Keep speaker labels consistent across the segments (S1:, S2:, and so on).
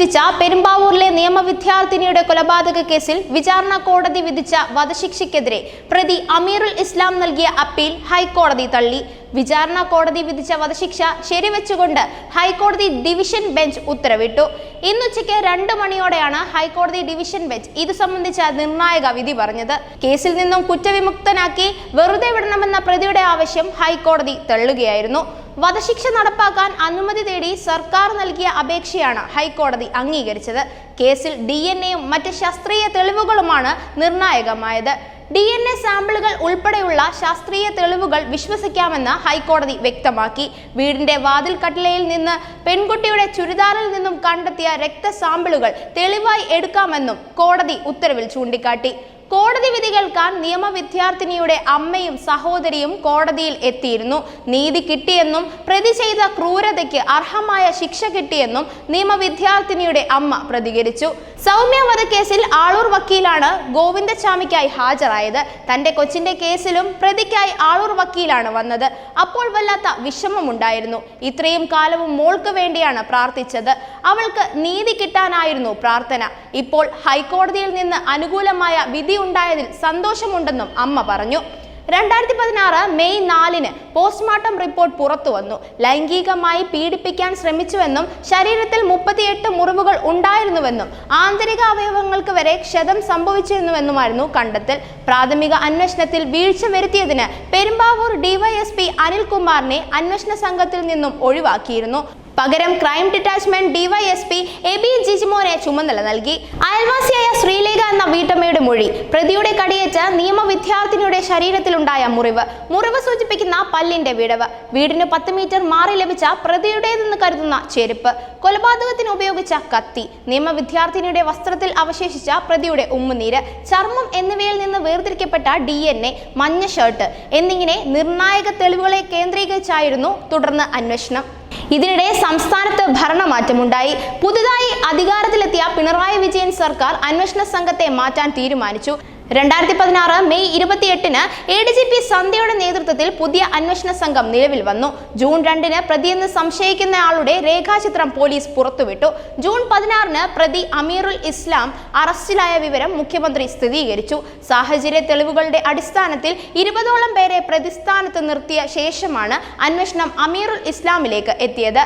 S1: സൃഷ്ടിച്ച പെരുമ്പാവൂരിലെ നിയമ വിദ്യാർത്ഥിനിയുടെ കൊലപാതക കേസിൽ വിചാരണ കോടതി വിധിച്ച വധശിക്ഷയ്ക്കെതിരെ പ്രതി അമീറുൽ ഇസ്ലാം നൽകിയ അപ്പീൽ ഹൈക്കോടതി തള്ളി. വിചാരണ കോടതി വിധിച്ച വധശിക്ഷ ശരിവെച്ചുകൊണ്ട് ഹൈക്കോടതി ഡിവിഷൻ ബെഞ്ച് ഉത്തരവിട്ടു. ഇന്നുച്ചയ്ക്ക് രണ്ട് മണിയോടെയാണ് ഹൈക്കോടതി ഡിവിഷൻ ബെഞ്ച് ഇത് സംബന്ധിച്ച നിർണായക വിധി പറഞ്ഞത്. കേസിൽ നിന്നും കുറ്റവിമുക്തനാക്കി വെറുതെ വിടണമെന്ന പ്രതിയുടെ ആവശ്യം ഹൈക്കോടതി തള്ളുകയായിരുന്നു. വധശിക്ഷ നടപ്പാക്കാൻ അനുമതി തേടി സർക്കാർ നൽകിയ അപേക്ഷയാണ് ഹൈക്കോടതി അംഗീകരിച്ചത്. കേസിൽ ഡി എൻ എയും മറ്റ് ശാസ്ത്രീയ തെളിവുകളുമാണ് നിർണായകമായത്. ഡി എൻ എ സാമ്പിളുകൾ ഉൾപ്പെടെയുള്ള ശാസ്ത്രീയ തെളിവുകൾ വിശ്വസിക്കാമെന്ന് ഹൈക്കോടതി വ്യക്തമാക്കി. വീടിന്റെ വാതിൽ കട്ടിലയിൽ നിന്ന് പെൺകുട്ടിയുടെ ചുരിദാറിൽ നിന്നും കണ്ടെത്തിയ രക്തസാമ്പിളുകൾ തെളിവായി എടുക്കാമെന്നും കോടതി ഉത്തരവിൽ ചൂണ്ടിക്കാട്ടി. കോടതി വിധി കേൾക്കാൻ നിയമ വിദ്യാർത്ഥിനിയുടെ അമ്മയും സഹോദരിയും കോടതിയിൽ എത്തിയിരുന്നു. നീതി കിട്ടിയെന്നും പ്രതി ചെയ്ത ക്രൂരതയ്ക്ക് അർഹമായ ശിക്ഷ കിട്ടിയെന്നും നിയമ വിദ്യാർത്ഥിനിയുടെ അമ്മ പ്രതികരിച്ചു. സൗമ്യ വധക്കേസിൽ ആളൂർ വക്കീലാണ് ഗോവിന്ദസ്വാമിക്കായി ഹാജരായത്. തന്റെ കൊച്ചിന്റെ കേസിലും പ്രതിക്കായി ആളൂർ വക്കീലാണ് വന്നത്. അപ്പോൾ വല്ലാത്ത വിഷമമുണ്ടായിരുന്നു. ഇത്രയും കാലവും മോൾക്ക് വേണ്ടിയാണ് പ്രാർത്ഥിച്ചത്. അവൾക്ക് നീതി കിട്ടാനായിരുന്നു പ്രാർത്ഥന. ഇപ്പോൾ ഹൈക്കോടതിയിൽ നിന്ന് അനുകൂലമായ വിധി ഉണ്ടായതിൽ സന്തോഷമുണ്ടെന്നും അമ്മ പറഞ്ഞു. രണ്ടായിരത്തി പതിനാറ് മെയ് നാലിന് പോസ്റ്റ്മോർട്ടം റിപ്പോർട്ട് പുറത്തു വന്നു ലൈംഗികമായി പീഡിപ്പിക്കാൻ ശ്രമിച്ചുവെന്നും ശരീരത്തിൽ മുപ്പത്തിയെട്ട് മുറിവുകൾ ഉണ്ടായിരുന്നുവെന്നും ആന്തരിക അവയവങ്ങൾക്ക് വരെ ക്ഷതം സംഭവിച്ചിരുന്നുവെന്നുമായിരുന്നു കണ്ടെത്തൽ. പ്രാഥമിക അന്വേഷണത്തിൽ വീഴ്ച വരുത്തിയതിന് പെരുമ്പാവൂർ ഡിവൈഎസ്പി അനിൽകുമാറിനെ അന്വേഷണ സംഘത്തിൽ നിന്നും ഒഴിവാക്കിയിരുന്നു. പകരം crime detachment DySP A B ജിജിമോനെ ചുമതല നൽകി. അയൽവാസിയായ ശ്രീലേഖ എന്ന വീട്ടമ്മയുടെ മൊഴി. പ്രതിയുടെ കടിയേറ്റ നിയമ വിദ്യാർത്ഥിനിയുടെ ശരീരത്തിലുണ്ടായ മുറിവ്. മുറിവ് സൂചിപ്പിക്കുന്ന പല്ലിന്റെ വിടവ്. വീടിന് പത്ത് മീറ്റർ മാറി ലഭിച്ച പ്രതിയുടേതെന്ന് കരുതുന്ന ചെരുപ്പ്. കൊലപാതകത്തിന് ഉപയോഗിച്ച കത്തി. നിയമ വിദ്യാർത്ഥിനിയുടെ വസ്ത്രത്തിൽ അവശേഷിച്ച പ്രതിയുടെ ഉമ്മുനീര്. ചർമ്മം എന്നിവയിൽ നിന്ന് വേർതിരിക്കപ്പെട്ട ഡി എൻ എ മഞ്ഞ ഷർട്ട്. എന്നിങ്ങനെ നിർണായക തെളിവുകളെ കേന്ദ്രീകരിച്ചായിരുന്നു തുടർന്ന് അന്വേഷണം. ഇതിനിടെ സംസ്ഥാനത്ത് ഭരണമാറ്റമുണ്ടായി. പുതുതായി അധികാരത്തിലെത്തിയ പിണറായി വിജയൻ സർക്കാർ അന്വേഷണ സംഘത്തെ മാറ്റാൻ തീരുമാനിച്ചു. രണ്ടായിരത്തി പതിനാറ് മെയ് ഇരുപത്തിയെട്ടിന് എ ഡി ജി പി സന്ധ്യയുടെ നേതൃത്വത്തിൽ പുതിയ അന്വേഷണ സംഘം നിലവിൽ വന്നു. ജൂൺ രണ്ടിന് പ്രതിയെന്ന് സംശയിക്കുന്ന ആളുടെ രേഖാചിത്രം പോലീസ് പുറത്തുവിട്ടു. ജൂൺ പതിനാറിന് പ്രതി അമീറുൽ ഇസ്ലാം അറസ്റ്റിലായ വിവരം മുഖ്യമന്ത്രി സ്ഥിരീകരിച്ചു. സാഹചര്യ തെളിവുകളുടെ അടിസ്ഥാനത്തിൽ ഇരുപതോളം പേരെ പ്രതിസ്ഥാനത്ത് നിർത്തിയ ശേഷമാണ് അന്വേഷണം അമീറുൽ ഇസ്ലാമിലേക്ക് എത്തിയത്.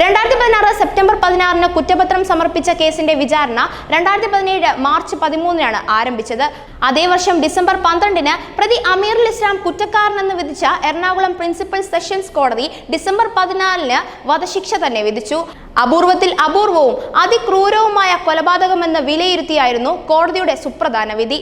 S1: രണ്ടായിരത്തി പതിനാറ് സെപ്റ്റംബർ പതിനാറിന് കുറ്റപത്രം സമർപ്പിച്ച കേസിന്റെ വിചാരണ രണ്ടായിരത്തി പതിനേഴ് മാർച്ച് പതിമൂന്നിനാണ് ആരംഭിച്ചത്. അതേ വർഷം ഡിസംബർ പന്ത്രണ്ടിന് പ്രതി അമീറുൽ ഇസ്ലാം കുറ്റക്കാരനെന്ന് വിധിച്ച എറണാകുളം പ്രിൻസിപ്പൽ സെഷൻസ് കോടതി ഡിസംബർ പതിനാലിന് വധശിക്ഷ തന്നെ വിധിച്ചു. അപൂർവത്തിൽ അപൂർവവും അതിക്രൂരവുമായ കൊലപാതകമെന്ന് വിലയിരുത്തിയായിരുന്നു കോടതിയുടെ സുപ്രധാന വിധി.